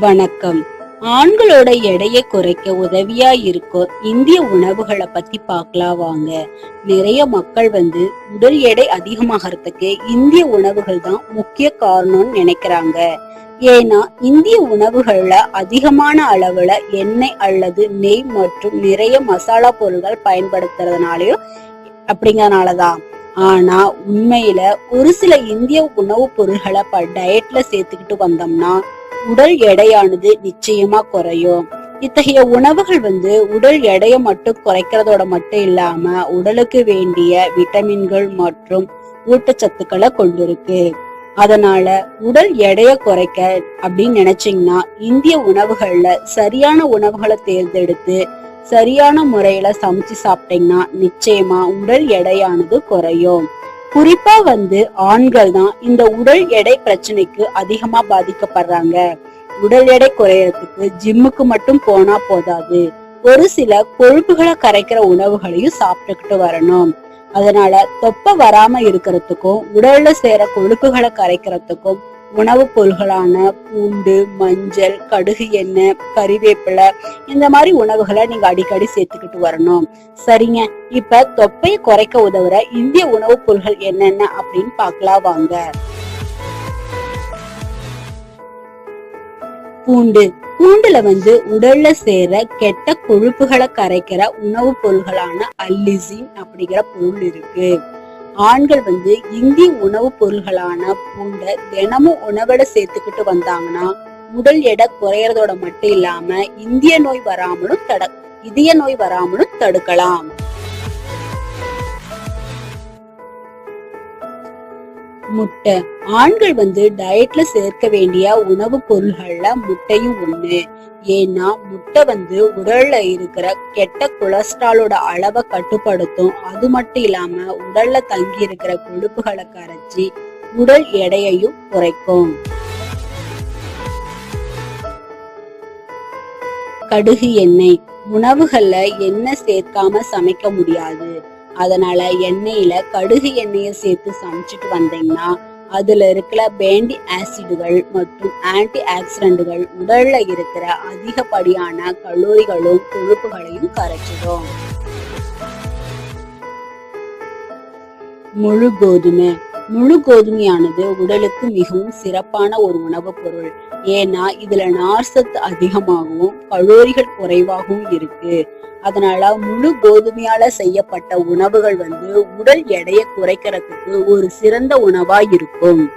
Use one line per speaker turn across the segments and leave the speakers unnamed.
வணக்கம். ஆண்களோட எடையை குறைக்க உதவியா இருக்கும் இந்திய உணவுகளை பத்தி பார்க்கலாம் வாங்க. நிறைய மக்கள் வந்து உடல் எடை அதிகமாகறதுக்கு இந்திய உணவுகள் தான் முக்கிய காரணம்னு நினைக்கிறாங்க. ஏன்னா இந்திய உணவுகள்ல அதிகமான அளவுல எண்ணெய் அல்லது நெய் மற்றும் நிறைய மசாலா பொருட்கள் பயன்படுத்துறதுனாலயும் அப்படிங்கறதுனாலதான் ஆனா உண்மையில ஒரு சில இந்திய உணவுப் பொருள்களை டயட்ல சேர்த்துக்கிட்டு வந்தோம்னா உடல் எடையானது நிச்சயமா குறையும். இத்தகைய உணவுகள் வந்து உடல் எடையை மட்டும் குறைக்கிறதோட மட்டும் இல்லாம உடலுக்கு வேண்டிய விட்டமின்கள் மற்றும் ஊட்டச்சத்துக்களை கொண்டிருக்கு. அதனால உடல் எடையை குறைக்க அப்படின்னு நினைச்சீங்கன்னா இந்திய உணவுகள்ல சரியான உணவுகளை தேர்ந்தெடுத்து சரியான முறையில சமைச்சு சாப்பிட்டீங்கன்னா நிச்சயமா உடல் எடையானது குறையும். குறிப்பா வந்து ஆண்கள் தான் இந்த உடல் எடை பிரச்சனைக்கு அதிகமா பாதிக்கப்படுறாங்க. உடல் எடை குறையறதுக்கு ஜிம்முக்கு மட்டும் போனா போதாது. ஒரு சில கொழுப்புகளை கரைக்கிற உணவுகளையும் சாப்பிட்டுக்கிட்டு வரணும். அதனால தொப்பை வராம இருக்கிறதுக்கும் உடல்ல சேர கொழுப்புகளை கரைக்கிறதுக்கும் உணவுப் பொருள்களான பூண்டு மஞ்சள் கடுகு எண்ணெய் கறிவேப்பிலை இந்த மாதிரி உணவுகளை நீங்க அடிக்கடி சேர்த்துக்கிட்டு வரணும். சரிங்க. இப்ப தொப்பையை குறைக்க உதவுற இந்திய உணவுப் பொருள்கள் என்னென்ன அப்படின்னு பாக்கலாம் வாங்க. பூண்டு. பூண்டுல வந்து உடல்ல சேர கெட்ட கொழுப்புகளை கரைக்கிற உணவுப் பொருள்களான அல்லிசின் அப்படிங்கிற பொருள் இருக்கு. ஆண்கள் வந்து இந்தி உணவுப் பொருள்களான பூண்டை தினமும் உணவோட சேர்த்துக்கிட்டு வந்தாங்கன்னா உடல் எடை குறையறதோட மட்டும் இல்லாம இந்திய நோய் வராமலும் தட இதய நோய் வராமலும் தடுக்கலாம். முட்டை. ஆண்கள் வந்து டயட்ல சேர்க்க வேண்டிய உணவுப் பொருள்கள்ல முட்டையும் ஒண்ணு. ஏன்னா முட்டை வந்து உடல்ல இருக்கிற கெட்ட கொலஸ்ட்ராலோட அளவை கட்டுப்படுத்தும். அது மட்டும் இல்லாம உடல்ல தங்கி இருக்கிற கொழுப்புகளை கரைச்சி உடல் எடையையும் குறைக்கும். கடுகு எண்ணெய். உணவுகள்ல எண்ணெய் சேர்க்காம சமைக்க முடியாது. அதனால எண்ணெயில கடுகு எண்ணெயை சேர்த்து சமைச்சிட்டு வந்தீங்கன்னா அதுல இருக்கிற பேண்டி ஆசிடுகள் மற்றும் ஆன்டி ஆக்சிடென்ட்கள் உடல்ல இருக்கிற அதிகப்படியான கல்லூரிகளும் கொழுப்புகளையும் கரைச்சிடும். முழு கோதுமை. முழு கோதுமையானது உடலுக்கு மிகவும் சிறப்பான ஒரு உணவுப் பொருள். ஏன்னா இதுல நார்சத்து அதிகமாகவும் கலோரிகள் குறைவாகவும் இருக்கு. அதனால முழு கோதுமையால செய்யப்பட்ட உணவுகள் வந்து உடல் எடையை குறைக்கிறதுக்கு ஒரு சிறந்த உணவா இருக்கும்.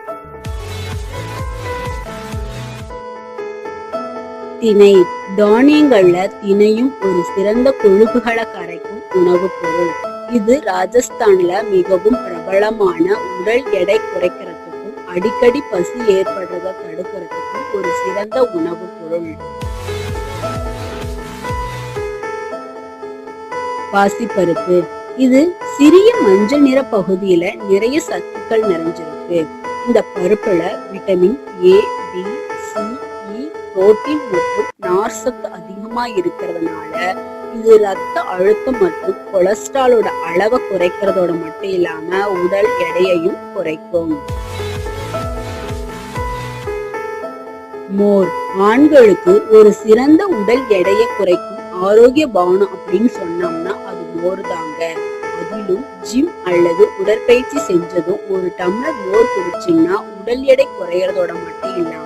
திணை. தானியங்கள்ல திணையும் ஒரு சிறந்த கொழுப்புகளை கரைக்கும் உணவுப் பொருள். இது ராஜஸ்தான்ல மிகவும் பிரபலமான உடல் எடை குறைக்கிறதுக்கும் அடிக்கடி பசி ஏற்படுறத தடுக்கிறதுக்கும் ஒரு சிறந்த உணவுப் பொருள். பாசிப்பருப்பு. இது சிறிய மஞ்சள் நிற பகுதியில நிறைய சத்துக்கள் நிறைஞ்சிருக்கு. இந்த பருப்புல vitamin A B C E protein மற்றும் நார்சத்து அதிகமா இருக்கிறதுனால இது ரத்த அழுத்தம் மற்றும் கொலஸ்ட்ராலோட அளவை குறைக்கிறதோட மட்டும் இல்லாம உடல் எடையையும் குறைக்கும். மோர். ஆண்களுக்கு ஒரு சிறந்த உடல் எடையை குறைக்கும் ஆரோக்கிய பானம் அப்படின்னு சொன்னோம்னா அது மோர் தாங்க. அதிலும் ஜிம் அல்லது உடற்பயிற்சி செஞ்சதும் ஒரு டம்ளர் மோர் குடிச்சீங்கன்னா உடல் எடை குறையறதோட மட்டும் இல்லாம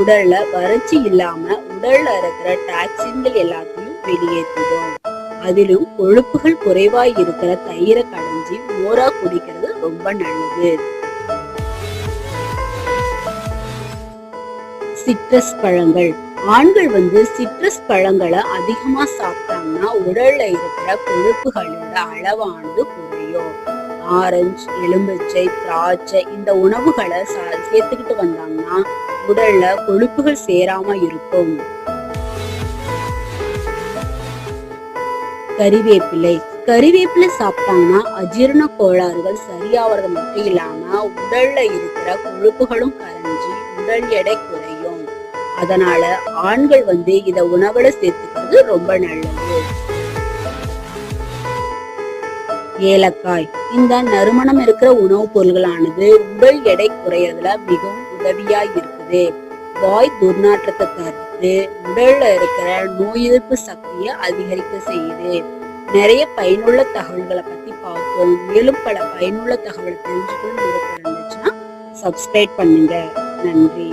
உடல்ல வறட்சி இல்லாம உடல்ல இருக்கிற டாக்ஸின்கள் எல்லாத்தையும் வெளியேற்றிடும் அதிலும் கொழுப்புகள் குறைவாய் இருக்கிற தயிரை கடைஞ்சி மோரா குடிக்கிறது ரொம்ப நல்லது. சிட்ரஸ் பழங்கள். ஆண்கள் வந்து சிட்ரஸ் பழங்களை அதிகமா சாப்பிட்டாங்கன்னா உடல்ல இருக்கிற கொழுப்புகளோட அளவானது குறையும். ஆரஞ்சு எலும்பிச்சை திராட்சை இந்த உணவுகளை சா- சேர்த்துக்கிட்டு வந்தாங்கன்னா உடல்ல கொழுப்புகள் சேராம இருக்கும். கறிவேப்பிலை. கறிவேப்பிலை சாப்பிட்டாங்கன்னா அஜீரண கோளாறுகள் சரியாவது மட்டும் இல்லாம உடல்ல இருக்கிற கொழுப்புகளும் கரைஞ்சி உடல் எடை குறையும். அதனால ஆண்கள் வந்து இத உணவுல சேர்த்துக்கிறது ரொம்ப நல்லது. ஏலக்காய். இந்த நறுமணம் இருக்கிற உணவுப் பொருள்களானது உடல் எடை குறையறதுல மிகவும் உதவியா இருக்குது. வாய் துர்நாற்றத்தை தடுத்து உடல்ல இருக்கிற நோய் எதிர்ப்பு சக்தியை அதிகரிக்க செய்யுது. நிறைய பயனுள்ள தகவல்களை பத்தி பார்த்தோம் மேலும் பல பயனுள்ள தகவல் தெரிஞ்சுக்கணும் விருப்பம் இருந்துச்சுன்னா சப்ஸ்கிரைப் பண்ணுங்க. நன்றி.